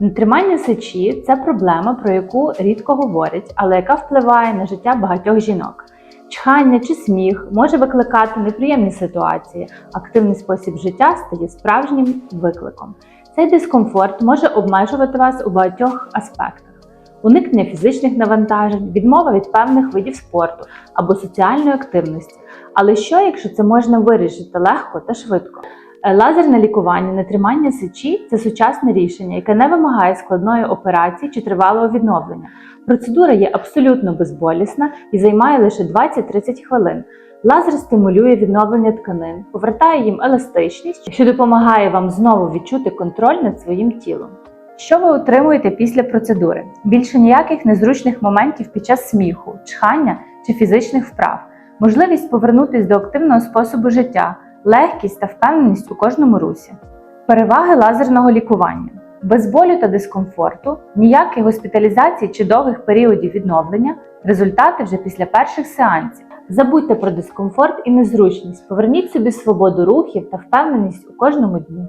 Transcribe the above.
Нетримання сечі це проблема, про яку рідко говорять, але яка впливає на життя багатьох жінок. Чхання чи сміх може викликати неприємні ситуації. Активний спосіб життя стає справжнім викликом. Цей дискомфорт може обмежувати вас у багатьох аспектах: уникнення фізичних навантажень, відмова від певних видів спорту або соціальної активності. Але що, якщо це можна вирішити легко та швидко? Е, Лазерне лікування нетримання сечі це сучасне рішення, яке не вимагає складної операції чи тривалого відновлення. Процедура є абсолютно безболісна і займає лише 20-30 хвилин. Лазер стимулює відновлення тканин, повертає їм еластичність, що допомагає вам знову відчути контроль над своїм тілом. Що ви отримуєте після процедури? Більше ніяких незручних моментів під час сміху, чхання чи фізичних вправ, можливість повернутися до активного способу життя, легкість та впевненість у кожному русі. Переваги лазерного лікування. Без болю та дискомфорту, ніяких госпіталізацій чи довгих періодів відновлення, результати вже після перших сеансів. Забудьте про дискомфорт і незручність, поверніть собі свободу рухів та впевненість у кожному дні.